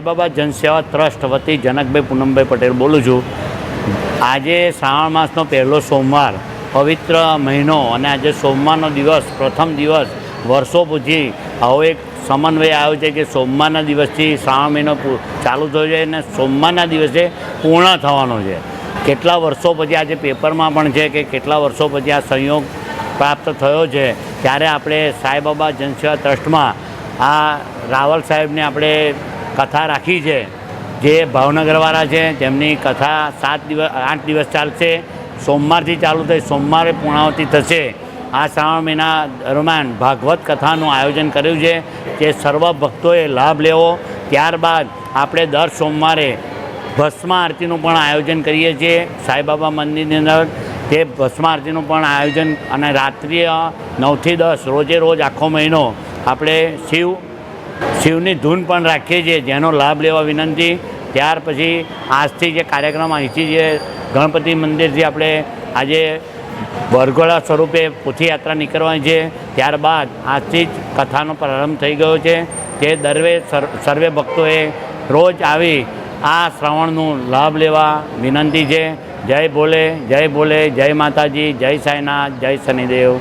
Saibaba જનસેવા trust વતી જનકભાઈ પૂનમભાઈ પટેલ બોલું છું. આજે શ્રાવણ માસનો પહેલો સોમવાર, પવિત્ર મહિનો અને આજે સોમવારનો દિવસ, પ્રથમ દિવસ વર્ષો પછી. આવો એક સમન્વય આવ્યો છે કે સોમવારના દિવસથી શ્રાવણ મહિનો ચાલુ થયો છે અને સોમવારના દિવસે પૂર્ણ થવાનો છે. કેટલા વર્ષો પછી આજે પેપરમાં પણ છે કે કેટલા વર્ષો પછી આ સંયોગ પ્રાપ્ત થયો છે. ત્યારે આપણે સાંઈબાબા જનસેવા ટ્રસ્ટમાં આ રાવલ સાહેબને આપણે કથા રાખી છે. જે ભાવનગરવાળા છે, તેમની કથા સાત દિવસ, આઠ દિવસ ચાલશે. સોમવારથી ચાલુ થઈ, સોમવારે પૂર્ણાવતી થશે. આ શ્રાવણ મહિના દરમિયાન ભાગવત કથાનું આયોજન કર્યું છે, જે સર્વ ભક્તોએ લાભ લેવો. ત્યારબાદ આપણે દર સોમવારે ભસ્મ આરતીનું પણ આયોજન કરીએ છીએ, સાંઈબાબા મંદિરની અંદર. તે ભસ્મ આરતીનું પણ આયોજન અને રાત્રિ નવથી દસ, રોજે રોજ આખો મહિનો આપણે શિવ શિવની ધૂન પણ રાખીએ છીએ, જેનો લાભ લેવા વિનંતી. ત્યાર પછી આજથી જે કાર્યક્રમ અહીંથી જે ગણપતિ મંદિરથી આપણે આજે વરઘોડા સ્વરૂપે પોથીયાત્રા નીકળવાની છે. ત્યારબાદ આજથી જ કથાનો પ્રારંભ થઈ ગયો છે. તે દરવે સર્વે ભક્તોએ રોજ આવી આ શ્રવણનું લાભ લેવા વિનંતી છે. જય ભોલે જય ભોલે, જય માતાજી, જય સાંઈનાથ, જય શનિદેવ.